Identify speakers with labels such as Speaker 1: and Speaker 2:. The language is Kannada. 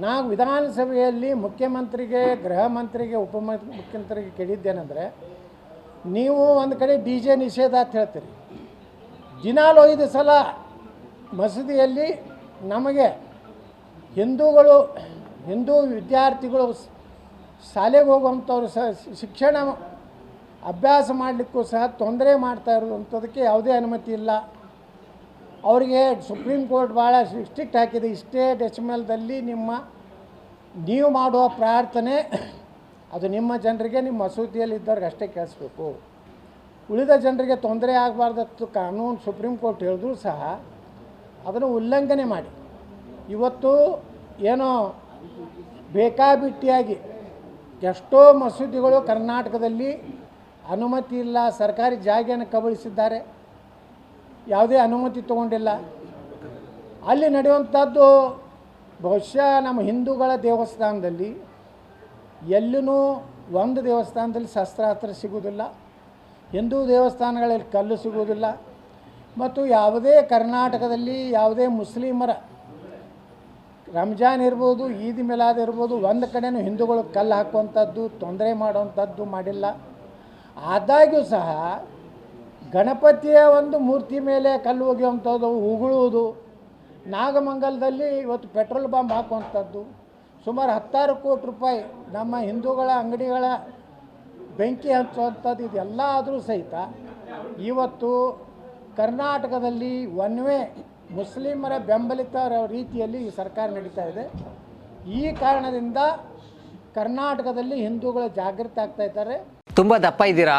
Speaker 1: ನಾ ವಿಧಾನಸಭೆಯಲ್ಲಿ ಮುಖ್ಯಮಂತ್ರಿಗೆ, ಗೃಹ ಮಂತ್ರಿಗೆ, ಉಪ ಮುಖ್ಯಮಂತ್ರಿಗೆ ಕೇಳಿದ್ದೇನೆಂದರೆ, ನೀವು ಒಂದು ಕಡೆ ಡಿ ಜೆ ನಿಷೇಧ ಅಂತ ಹೇಳ್ತೀರಿ. ದಿನಾಲು ಐದು ಸಲ ಮಸೀದಿಯಲ್ಲಿ ನಮಗೆ ಹಿಂದೂಗಳು, ಹಿಂದೂ ವಿದ್ಯಾರ್ಥಿಗಳು ಶಾಲೆಗೆ ಹೋಗುವಂಥವ್ರು ಸಹ ಶಿಕ್ಷಣ ಅಭ್ಯಾಸ ಮಾಡಲಿಕ್ಕೂ ಸಹ ತೊಂದರೆ ಮಾಡ್ತಾ ಇರುವಂಥದಕ್ಕೆ ಯಾವುದೇ ಅನುಮತಿ ಇಲ್ಲ. ಅವರಿಗೆ ಸುಪ್ರೀಂ ಕೋರ್ಟ್ ಭಾಳ ಸ್ಟ್ರಿಕ್ಟ್ ಹಾಕಿದೆ. ಇಷ್ಟೇ ಡೆಸಿಮಲ್ದಲ್ಲಿ ನಿಮ್ಮ, ನೀವು ಮಾಡುವ ಪ್ರಾರ್ಥನೆ, ಅದು ನಿಮ್ಮ ಜನರಿಗೆ, ನಿಮ್ಮ ಮಸೂದಿಯಲ್ಲಿ ಇದ್ದವ್ರಿಗೆ ಅಷ್ಟೇ ಕೇಳಿಸ್ಬೇಕು. ಉಳಿದ ಜನರಿಗೆ ತೊಂದರೆ ಆಗಬಾರ್ದತ್ತು ಕಾನೂನು ಸುಪ್ರೀಂ ಕೋರ್ಟ್ ಹೇಳಿದ್ರು ಸಹ ಅದನ್ನು ಉಲ್ಲಂಘನೆ ಮಾಡಿ. ಇವತ್ತು ಏನೋ ಬೇಕಾಬಿಟ್ಟಿಯಾಗಿ ಎಷ್ಟೋ ಮಸೂದಿಗಳು ಕರ್ನಾಟಕದಲ್ಲಿ ಅನುಮತಿ ಇಲ್ಲ, ಸರ್ಕಾರಿ ಜಾಗೆಯನ್ನು ಕಬಳಿಸಿದ್ದಾರೆ. ಯಾವುದೇ ಅನುಮತಿ ತಗೊಂಡಿಲ್ಲ. ಅಲ್ಲಿ ನಡೆಯುವಂಥದ್ದು ಬಹುಶಃ ನಮ್ಮ ಹಿಂದೂಗಳ ದೇವಸ್ಥಾನದಲ್ಲಿ. ಎಲ್ಲೂ ಒಂದು ದೇವಸ್ಥಾನದಲ್ಲಿ ಶಸ್ತ್ರಾಸ್ತ್ರ ಸಿಗುವುದಿಲ್ಲ. ಹಿಂದೂ ದೇವಸ್ಥಾನಗಳಲ್ಲಿ ಕಲ್ಲು ಸಿಗುವುದಿಲ್ಲ. ಮತ್ತು ಯಾವುದೇ ಕರ್ನಾಟಕದಲ್ಲಿ ಯಾವುದೇ ಮುಸ್ಲಿಮರ ರಂಜಾನ್ ಇರ್ಬೋದು, ಈದ್ ಮಿಲಾದ್ ಇರ್ಬೋದು, ಒಂದು ಕಡೆನೂ ಹಿಂದೂಗಳು ಕಲ್ಲು ಹಾಕುವಂಥದ್ದು, ತೊಂದರೆ ಮಾಡುವಂಥದ್ದು ಮಾಡಿಲ್ಲ. ಆದಾಗ್ಯೂ ಸಹ ಗಣಪತಿಯ ಒಂದು ಮೂರ್ತಿ ಮೇಲೆ ಕಲ್ಲು ಒಗೆಯುವಂಥದ್ದು, ಉಗುಳುವುದು. ನಾಗಮಂಗಲದಲ್ಲಿ ಇವತ್ತು ಪೆಟ್ರೋಲ್ ಬಾಂಬ್ ಹಾಕುವಂಥದ್ದು. ಸುಮಾರು ಹತ್ತಾರು ಕೋಟಿ ರೂಪಾಯಿ ನಮ್ಮ ಹಿಂದೂಗಳ ಅಂಗಡಿಗಳ ಬೆಂಕಿ ಹಂಚುವಂಥದ್ದು ಇದೆಲ್ಲ ಆದರೂ ಸಹಿತ ಇವತ್ತು ಕರ್ನಾಟಕದಲ್ಲಿ ಒನ್ ವೇ ಮುಸ್ಲಿಮರ ಬೆಂಬಲಿತ ರೀತಿಯಲ್ಲಿ ಈ ಸರ್ಕಾರ ನಡೀತಾ ಇದೆ. ಈ ಕಾರಣದಿಂದ ಕರ್ನಾಟಕದಲ್ಲಿ ಹಿಂದೂಗಳು ಜಾಗೃತಿ ಆಗ್ತಾ ಇದ್ದಾರೆ.
Speaker 2: ತುಂಬ ದಪ್ಪ ಇದ್ದೀರಾ?